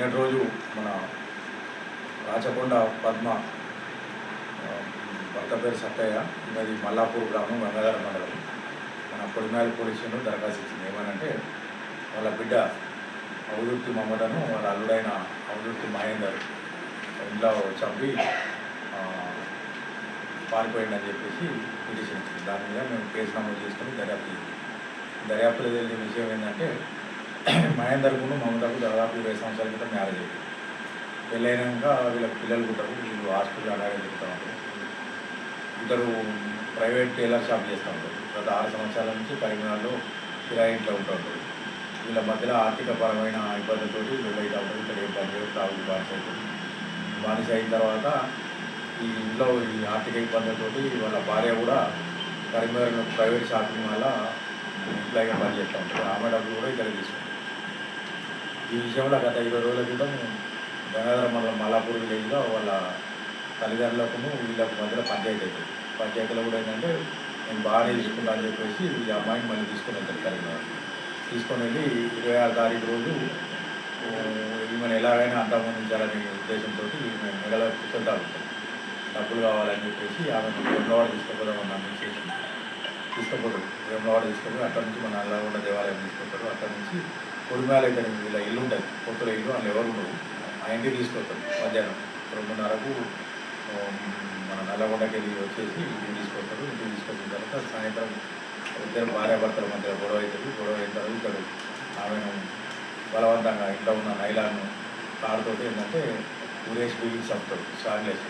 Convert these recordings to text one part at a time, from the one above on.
నిన్నటి రోజు మన రాచకొండ పద్మ భర్త పేరు సత్తయ్య. ఇది మల్లాపూర్ గ్రామం గంగాధర మండలం. మన పొడిమేల పోలీసులు దరఖాస్తు ఇచ్చింది. ఏమనంటే వాళ్ళ బిడ్డ అవధూర్తి మమ్మటను వాళ్ళ అల్లుడైన అవధూర్తి మహేందర్ ఇంట్లో చంపి పారిపోయిందని చెప్పేసి పిటిషన్ ఇచ్చింది. దాని మీద మేము కేసు నమోదు చేసుకుని దర్యాప్తు చేసాం దర్యాప్తులో విషయం ఏంటంటే మహేందర్కును మమతకు దాదాపు ఇరవై సంవత్సరాల క్రితం మ్యారేజ్ అయింది. పెళ్ళైనాక వీళ్ళకి పిల్లలు పుట్టరు వీళ్ళు హాస్పిటల్ అలాగే తిరుగుతూ ఉంటారు. ఇద్దరు ప్రైవేట్ టైలర్ షాప్ చేస్తూ ఉంటారు. గత ఆరు సంవత్సరాల నుంచి కరీంనగర్లో కిరాయి ఇంట్లో ఉంటూ ఉంటారు. వీళ్ళ మధ్యలో ఆర్థికపరమైన ఇబ్బందులతోటి వీళ్ళైతే ఉంటారు ఇక్కడ ఏం పని చేయడం తాగు బానిస అవుతుంది బానిస అయిన తర్వాత ఈ ఇంట్లో ఈ ఆర్థిక ఇబ్బందులతోటి వాళ్ళ భార్య కూడా కరీంనగర్ ప్రైవేట్ షాపింగ్ వల్ల ఎంప్లాయ్గా పనిచేస్తూ ఉంటారు. ఆమె డబ్బులు కూడా ఇక్కడ తీసుకుంటారు ఈ విషయంలో గత ఇరవై రోజుల క్రితం గంగాధర మండలం మల్లాపూర్ విలేజ్లో వాళ్ళ తల్లిదండ్రులకు వీళ్ళకు మధ్యలో పంచాయతీ అవుతుంది పంచాయతీలో కూడా ఏంటంటే నేను బాగానే తీసుకుంటా అని చెప్పేసి ఈ అమ్మాయిని మళ్ళీ తీసుకుని వెళ్తాను కరీంనగర్. తీసుకొని వెళ్ళి ఇరవై ఆరు తారీఖు రోజు ఈమెను ఎలాగైనా అంతమొందించాలనే ఉద్దేశంతో ఈమె మెడలో కూర్చుంటారు డబ్బులు కావాలని చెప్పేసి ఆమెను వేమలవాడ తీసుకుపోదామని నమ్మించేసి తీసుకుపోతారు. వేమలవాడ తీసుకొని అక్కడ నుంచి మన నల్లగొండ దేవాలయం తీసుకుంటారు అక్కడ నుంచి కొడుమేల ఇలా వీళ్ళ ఇల్లు ఉంటుంది. కొత్తలో ఇల్లు వాళ్ళు ఎవరు ఉండవు ఆ ఇంటికి తీసుకొస్తాం మధ్యాహ్నం. రెండున్నరకు మన నల్లగొండకి వెళ్ళి వచ్చేసి ఇంటికి తీసుకొస్తారు. ఇంటికి తీసుకొచ్చిన తర్వాత సాయంత్రం ఇద్దరు భార్యాభర్తల మధ్య గొడవ అవుతుంది. గొడవ అయిన తర్వాత ఇక్కడ ఆమెను బలవంతంగా ఇంట్లో ఉన్న నైలాన్ను కారుతో ఏంటంటే ఊరేసి బిగించి చంపుతాడు. స్ట్రాంగ్లేసి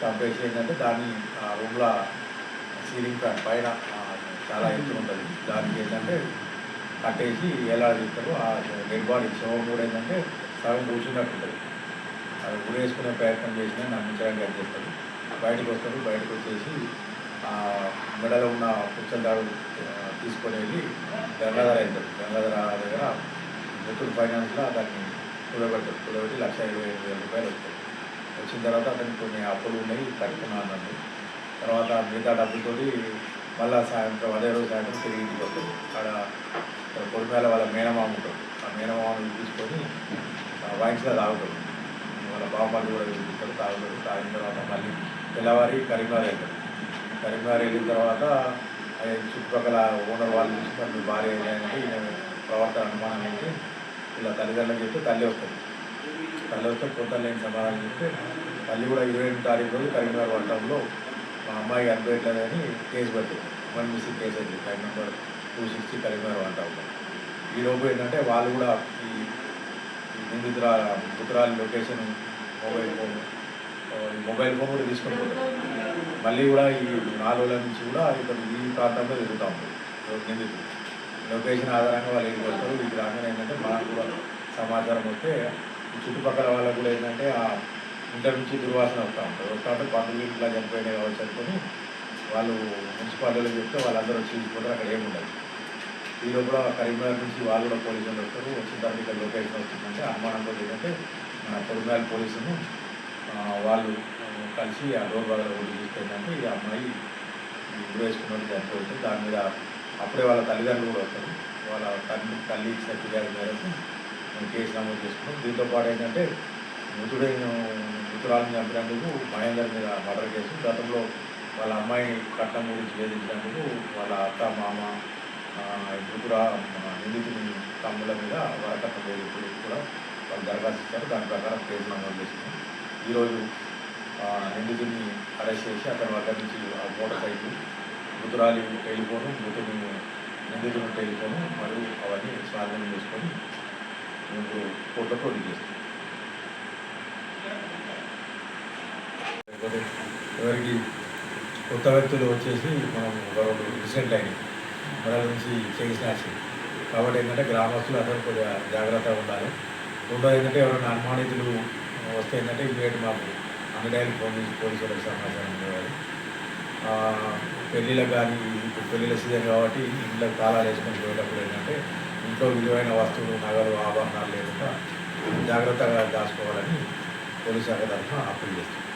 చంపేసి ఏంటంటే దాన్ని ఆ రూమ్లో సీలింగ్ ఫ్యాన్ పైన చాలా ఎత్తు ఉంటుంది. దానికి ఏంటంటే కట్టేసి ఎలా చేస్తారో ఆ డెడ్ శవం కూడా ఏంటంటే సగం కూర్చున్నట్టు ఉంటుంది అది ఊరేసుకునే ప్రయత్నం చేసినా నమ్మించడానికి అది చేస్తారు. బయటకు వస్తారు బయటకు వచ్చేసి ఆ మెడలో ఉన్న పుచ్చందాడు తీసుకొని వెళ్ళి గంగాధర అవుతారు. గంగాధర దగ్గర ముత్తూరు ఫైనాన్స్లో దాన్ని కూడబెడతారు కూడబెట్టి లక్ష ఇరవై ఐదు వేల రూపాయలు వస్తాయి. వచ్చిన తర్వాత అతనికి కొన్ని అప్పులు ఉన్నాయి కట్టుకున్నా తర్వాత మిగతా డబ్బులతోటి మళ్ళీ సాయంత్రం అదే రోజు సాయంత్రం తిరిగి ఇంటికి వస్తుంది అక్కడ పొడిమేల వాళ్ళ మేనమామ ఉంటుంది ఆ మేనమామని తీసుకొని వాయిన్స్లో తాగుతాడు. వాళ్ళ బామ్మలు కూడా పిలుస్తారు తాగుతాడు తాగిన తర్వాత మళ్ళీ తెల్లవారి కరీంనగర్ వెళ్తాడు. కరీంనగర్ వెళ్ళిన తర్వాత చుట్టుపక్కల ఓనర్ వాళ్ళు చూసి మీ భార్య ఏంటంటే ఈయన ప్రవర్తన అనుమానం ఏంటి? ఇలా తల్లిదండ్రులకు చెప్తే తల్లి వస్తుంది తల్లి వస్తే కొత్త లేని సమాధానం చెప్తే తల్లి కూడా ఇరవై ఎనిమిది తారీఖు రోజు కరీంనగర్ వంటంలో మా అమ్మాయి అనిపించలేదని కేసు పెట్టింది. వన్ మిస్సింగ్ కేసు అయింది five number. Two sixty Karimnagar వంటంలో ఈ లోపు ఏంటంటే వాళ్ళు కూడా ఈ నిందితుల నిందితురా మృతురాలి location mobile phone mobile phone కూడా తీసుకొని పోతారు మళ్ళీ కూడా ఈ నాలుగు రోజుల నుంచి కూడా ఇక్కడ ఈ ప్రాంతంలో తిరుగుతూ ఉంటారు నిందితులు. లొకేషన్ ఆధారంగా వాళ్ళు ఇంటికి వస్తారు ఇది రాగానే ఏంటంటే మనకు కూడా సమాచారం వస్తే చుట్టుపక్కల వాళ్ళకు కూడా ఏంటంటే ఆ ఇంటర్ నుంచి దుర్వాసన వస్తూ ఉంటారు వస్తూ ఉంటే బంధువులు ఇట్లా చనిపోయినాయి కావచ్చు అనుకుని వాళ్ళు మున్సిపాలిటీలో చెప్తే వాళ్ళందరూ వచ్చి చూసుకుంటారు అక్కడ ఏముండదు ఈ లోపల కరీంనగర్ నుంచి వాళ్ళు కూడా పోలీసులు వస్తారు వచ్చిన తర్వాత ఇక్కడ లొకేషన్ వస్తుందంటే అనుమానంతో ఏంటంటే మన పొడిమేల పోలీసును వాళ్ళు కలిసి ఆ డోర్ బాగా కూడా చూస్తుందంటే ఈ అమ్మాయి వేసుకున్నట్టు చనిపోతుంది దాని మీద అప్పుడే వాళ్ళ తల్లిదండ్రులు కూడా వస్తారు. వాళ్ళ తల్లి తల్లి ఇచ్చిన ఫిర్యాదు మేరకు మేము కేసు నమోదు చేసుకున్నాం. దీంతో పాటు ఏంటంటే మృతుడైన మృతురాలను చంపినందుకు మహేందర్ మీద మర్డర్ కేసు. గతంలో వాళ్ళ అమ్మాయిని కట్నం గురించి వేధించినందుకు వాళ్ళ అత్త మామ ఇద్దరు కూడా నిందితుని తమ్ముల మీద వరకట్న వేధింపులు కూడా వాళ్ళు దరఖాస్తు ఇచ్చారు. దాని ప్రకారం కేసు నమోదు చేసుకున్నాం. ఈరోజు నిందితుని నిందితుడిని అరెస్ట్ చేసి అతని వద్ద నుంచి ఆ మోటార్ సైకిల్ మృతురాలి టెలిఫోను మృతుని నిందితుని టెలిఫోను మరియు అవన్నీ స్వాధీనం చేసుకొని మేము కోర్టులో ప్రొడ్యూస్ చేస్తాం. కొత్త వ్యక్తులు వచ్చేసి మనం గౌరవ రీసెంట్ అయినాయి మన నుంచి చేసిన కాబట్టి ఏంటంటే గ్రామస్తులు అందరూ కొద్దిగా జాగ్రత్తగా ఉండాలి. రెండోది ఏంటంటే ఎవరైనా అనుమానితులు వస్తే ఏంటంటే ఇమీడియట్ మాకు అన్ని ఫోన్ చేసి పోలీసు వాళ్ళకి సమాచారం ఇవ్వాలి. పెళ్ళిళ్ళకి కానీ ఇప్పుడు పెళ్ళిళ్ళ సీజన్ కాబట్టి ఇంట్లో తాళాలు వేసుకొని పోయేటప్పుడు ఏంటంటే ఇంట్లో విలువైన వస్తువులు నగలు ఆభరణాలు లేకుండా జాగ్రత్తగా దాచుకోవాలని పోలీస్ శాఖ తరఫున అప్పీల్ చేస్తుంది